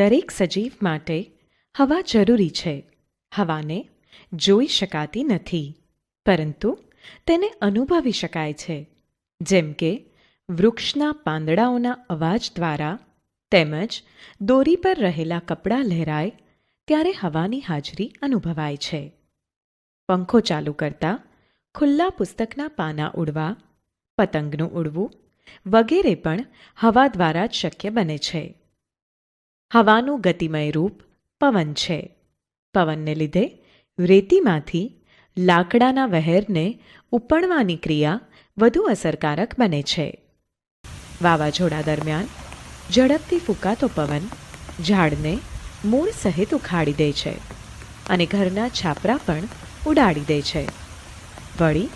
દરેક સજીવ માટે હવા જરૂરી છે. હવાને જોઈ શકાતી નથી, પરંતુ તેને અનુભવી શકાય છે. જેમ કે, વૃક્ષના પાંદડાઓના અવાજ દ્વારા તેમજ દોરી પર રહેલા કપડાં લહેરાય ત્યારે હવાની હાજરી અનુભવાય છે. પંખો ચાલુ કરતા ખુલ્લા પુસ્તકના પાના ઉડવા, પતંગનું ઉડવું વગેરે પણ હવા દ્વારા જ શક્ય બને છે. હવાનું ગતિમય રૂપ પવન છે. પવનને લીધે રેતીમાંથી લાકડાના વહેરને ઉપણવાની ક્રિયા વધુ અસરકારક બને છે. વાવાઝોડા દરમિયાન ઝડપથી ફૂંકાતો પવન ઝાડને મૂળ સહિત ઉખાડી દે છે અને ઘરના છાપરા પણ ઉડાડી દે છે. વળી,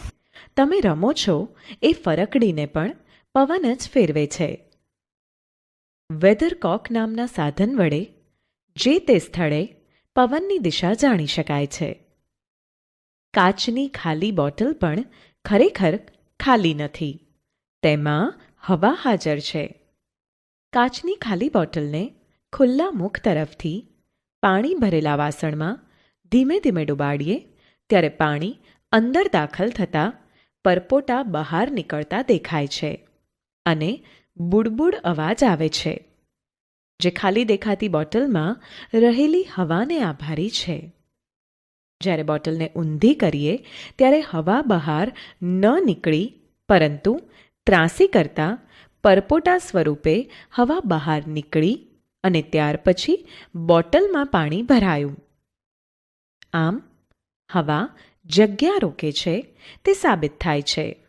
તમે રમો છો એ ફરકડીને પણ પવન જ ફેરવે છે. વેધરકોક નામના સાધન વડે જે તે સ્થળે પવનની દિશા જાણી શકાય છે. કાચની ખાલી બોટલ પણ ખરેખર ખાલી નથી. તેમાં હવા હાજર છે. કાચની ખાલી બોટલને ખુલ્લા મુખ તરફથી પાણી ભરેલા વાસણમાં ધીમે ધીમે ડુબાડીએ ત્યારે પાણી અંદર દાખલ થતાં પરપોટા બહાર નીકળતા દેખાય છે અને બુડબુડ અવાજ આવે છે, જે ખાલી દેખાતી બોટલમાં રહેલી હવાને આભારી છે. જ્યારે બોટલને ઊંધી કરીએ, ત્યારે હવા બહાર ન નીકળી, પરંતુ ત્રાસી કરતા પરપોટા સ્વરૂપે હવા બહાર નીકળી અને ત્યાર પછી બોટલમાં પાણી ભરાયું. આમ, હવા જગ્યા રોકે છે, તે સાબિત થાય છે.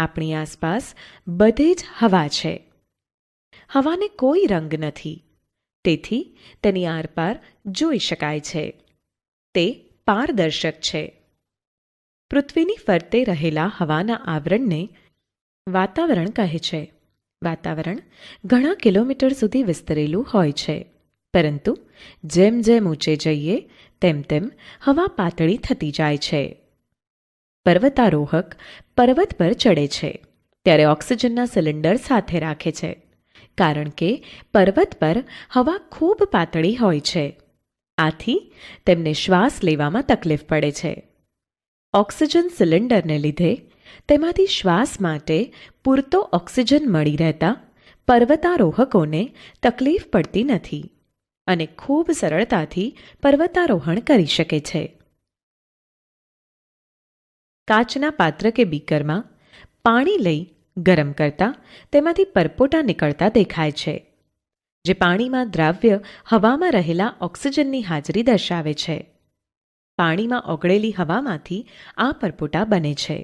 આપણી આસપાસ બધે જ હવા છે. હવાને કોઈ રંગ નથી. તેથી તેની આરપાર જોઈ શકાય છે. તે પારદર્શક છે. પૃથ્વીની ફરતે રહેલા હવાના આવરણને વાતાવરણ કહે છે. વાતાવરણ ઘણા કિલોમીટર સુધી વિસ્તરેલું હોય છે. પરંતુ જેમ જેમ ઊંચે જઈએ, તેમ તેમ હવા પાતળી થતી જાય છે. પર્વતારોહક પર્વત પર ચડે છે. ત્યારે ઓક્સિજનના સિલિન્ડર સાથે રાખે છે. કારણ કે પર્વત પર હવા ખૂબ પાતળી હોય છે. આથી તેમને શ્વાસ લેવામાં તકલીફ પડે છે. ઓક્સિજન સિલિન્ડરને લીધે તેમાંથી શ્વાસ માટે પૂરતો ઓક્સિજન મળી રહેતા પર્વતારોહકોને તકલીફ પડતી નથી અને ખૂબ સરળતાથી પર્વતારોહણ કરી શકે છે. કાચના પાત્ર કે બીકરમાં પાણી લઈ ગરમ કરતા તેમાંથી પરપોટા નીકળતા દેખાય છે, જે પાણીમાં દ્રાવ્ય હવામાં રહેલા ઓક્સિજનની હાજરી દર્શાવે છે. પાણીમાં ઓગળેલી હવામાંથી આ પરપોટા બને છે.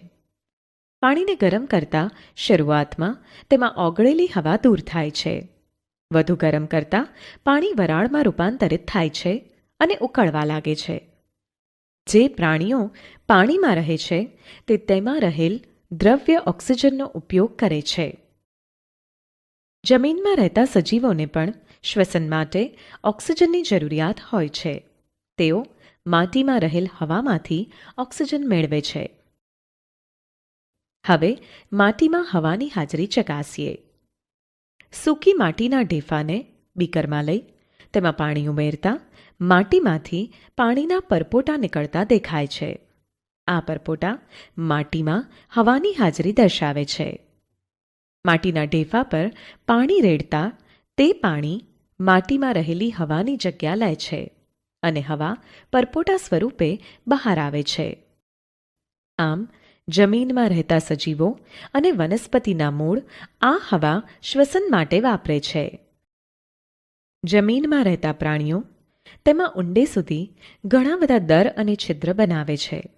પાણીને ગરમ કરતા શરૂઆતમાં તેમાં ઓગળેલી હવા દૂર થાય છે. વધુ ગરમ કરતાં પાણી વરાળમાં રૂપાંતરિત થાય છે અને ઉકળવા લાગે છે. જે પ્રાણીઓ પાણીમાં રહે છે, તે તેમાં રહેલ દ્રવ્ય ઓક્સિજનનો ઉપયોગ કરે છે. જમીનમાં રહેતા સજીવોને પણ શ્વસન માટે ઓક્સિજનની જરૂરિયાત હોય છે. તેઓ માટીમાં રહેલ હવામાંથી ઓક્સિજન મેળવે છે. હવે માટીમાં હવાની હાજરી ચકાસીએ. સૂકી માટીના ઢેફાને બીકરમાં લઈ તેમાં પાણી ઉમેરતા માટીમાંથી પાણીના પરપોટા નીકળતા દેખાય છે. આ પરપોટા માટીમાં હવાની હાજરી દર્શાવે છે. માટીના ઢેફા પર પાણી રેડતા તે પાણી માટીમાં રહેલી હવાની જગ્યા લે છે અને હવા પરપોટા સ્વરૂપે બહાર આવે છે. આમ, જમીનમાં રહેતા સજીવો અને વનસ્પતિના મૂળ આ હવા શ્વસન માટે વાપરે છે. જમીનમાં રહેતા પ્રાણીઓ તેમાં ઊંડે સુધી ઘણા બધા દર અને છિદ્ર બનાવે છે.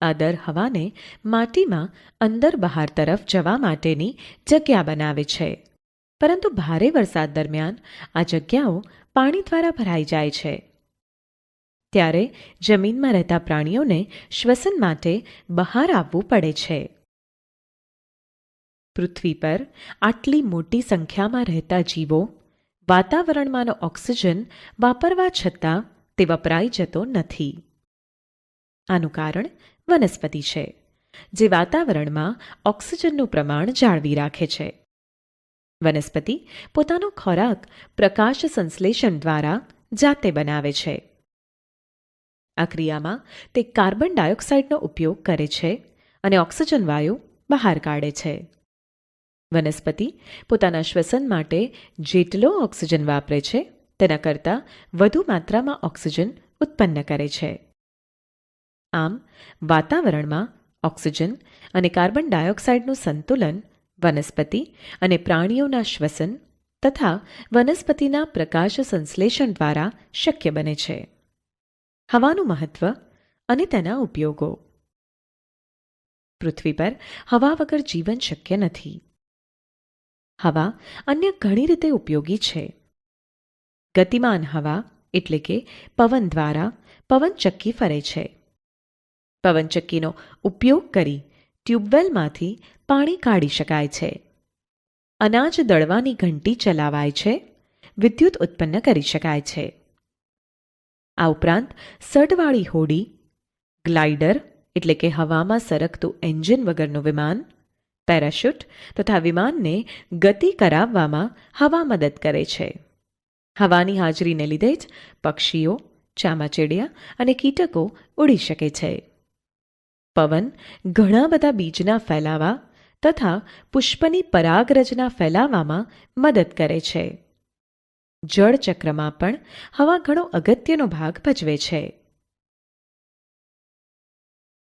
આ દર હવાને માટીમાં અંદર બહાર તરફ જવા માટેની જગ્યા બનાવે છે. પરંતુ ભારે વરસાદ દરમિયાન આ જગ્યાઓ પાણી દ્વારા ભરાઈ જાય છે. ત્યારે જમીનમાં રહેતા પ્રાણીઓને શ્વસન માટે બહાર આવવું પડે છે. પૃથ્વી પર આટલી મોટી સંખ્યામાં રહેતા જીવો વાતાવરણમાંનો ઓક્સિજન વાપરવા છતાં તે વપરાઈ જતો નથી. આનું કારણ વનસ્પતિ છે, જે વાતાવરણમાં ઓક્સિજનનું પ્રમાણ જાળવી રાખે છે. વનસ્પતિ પોતાનો ખોરાક પ્રકાશ સંશ્લેષણ દ્વારા જાતે બનાવે છે. આ ક્રિયામાં તે કાર્બન ડાયોક્સાઇડનો ઉપયોગ કરે છે અને ઓક્સિજન વાયુ બહાર કાઢે છે. વનસ્પતિ પોતાના શ્વસન માટે જેટલો ઓક્સિજન વાપરે છે, તેના કરતાં વધુ માત્રામાં ઓક્સિજન ઉત્પન્ન કરે છે. આમ, વાતાવરણમાં ઓક્સિજન અને કાર્બન ડાયોક્સાઇડનું સંતુલન વનસ્પતિ અને પ્રાણીઓના શ્વસન તથા વનસ્પતિના પ્રકાશ સંશ્લેષણ દ્વારા શક્ય બને છે. હવાનું મહત્વ અને તેના ઉપયોગો. પૃથ્વી પર હવા વગર જીવન શક્ય નથી. હવા અન્ય ઘણી રીતે ઉપયોગી છે. ગતિમાન હવા એટલે કે પવન દ્વારા પવનચક્કી ફરે છે. પવનચક્કીનો ઉપયોગ કરી ટ્યુબવેલમાંથી પાણી કાઢી શકાય છે. અનાજ દળવાની ઘંટી ચલાવાય છે, વિદ્યુત ઉત્પન્ન કરી શકાય છે. આ ઉપરાંત સડવાળી હોડી, ગ્લાઇડર એટલે કે હવામાં સરકતું એન્જિન વગરનું વિમાન પેરાશૂટ તથા વિમાનને ગતિ કરાવવામાં હવા મદદ કરે છે. હવાની હાજરીને લીધે જ પક્ષીઓ, ચામાચીડિયા અને કીટકો ઉડી શકે છે. પવન ઘણા બધા બીજના ફેલાવા તથા પુષ્પની પરાગરજના ફેલાવામાં મદદ કરે છે. જળચક્રમાં પણ હવા ઘણો અગત્યનો ભાગ ભજવે છે.